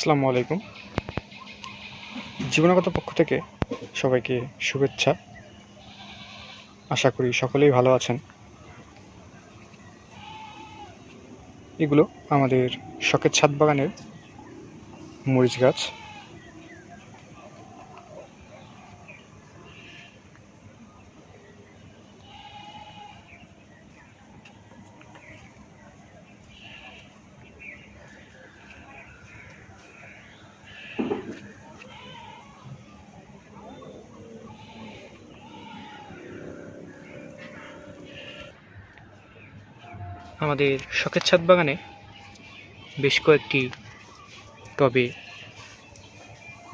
আসসালামু আলাইকুম। জীবনগত পক্ষ থেকে সবাইকে শুভেচ্ছা। আশা করি সকলেই ভালো আছেন। এগুলো আমাদের শখের ছাদ বাগানের মরিচ গাছ। আমাদের শখের ছাদ বাগানে বেশ কয়েকটি টবে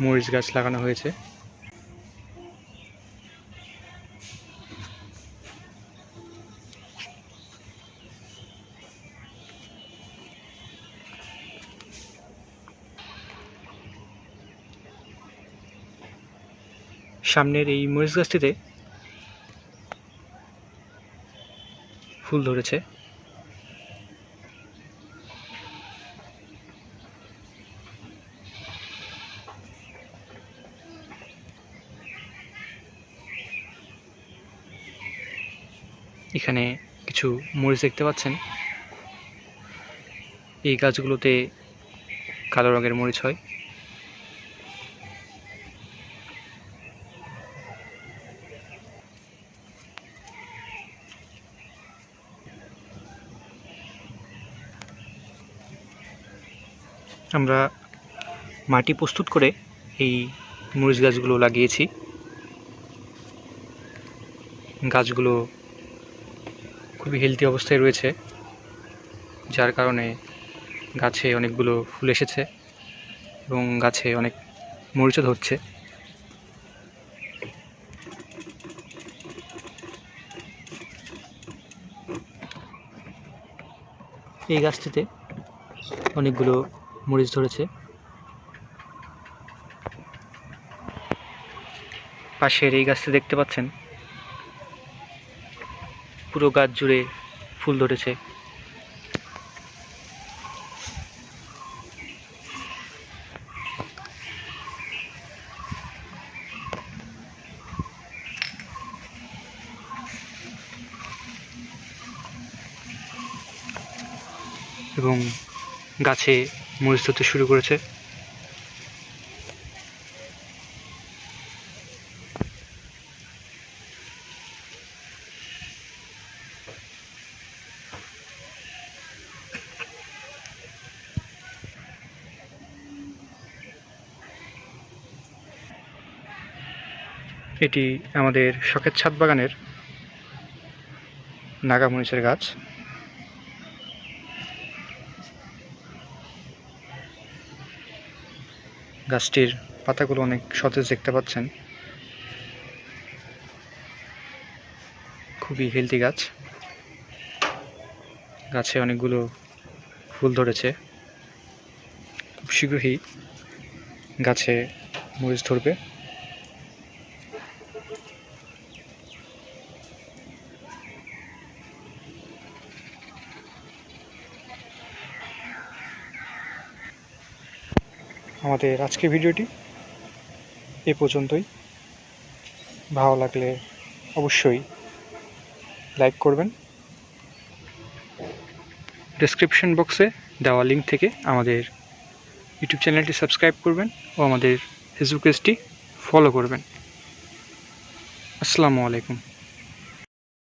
মরিচ গাছ লাগানো হয়েছে। সামনের এই মরিচ গাছটিতে ফুল ধরেছে। এখানে কিছু মরিচ দেখতে পাচ্ছেন। এই গাছগুলোতে কালো রঙের মরিচ হয়। আমরা মাটি প্রস্তুত করে এই মরিচ গাছগুলো লাগিয়েছি। গাছগুলো খুবই হেলদি অবস্থায় রয়েছে, যার কারণে গাছে অনেকগুলো ফুল এসেছে এবং গাছে অনেক মরিচও ধরছে। এই গাছটিতে অনেকগুলো মরিচ ধরেছে। পাশের এই গাছটি দেখতে পাচ্ছেন পুরো গাছ জুড়ে ফুল ধরেছে। এবং গাছে মরিচ ধরতে শুরু করেছে। এটি আমাদের শখের ছাদ বাগানের নাগামরিচের গাছ। গাছটির পাতাগুলো অনেক সতেজ দেখতে পাচ্ছেন। খুবই হেলদি গাছ। গাছে অনেকগুলো ফুল ধরেছে। খুব শীঘ্রই গাছে মরিচ ধরবে। আমাদের আজকের ভিডিওটি এ পর্যন্তই। ভালো লাগলে অবশ্যই লাইক করবেন। ডেসক্রিপশন বক্সে দেওয়া লিঙ্ক থেকে আমাদের ইউটিউব চ্যানেলটি সাবস্ক্রাইব করবেন ও আমাদের ফেসবুক পেজটি ফলো করবেন। আসসালামু আলাইকুম।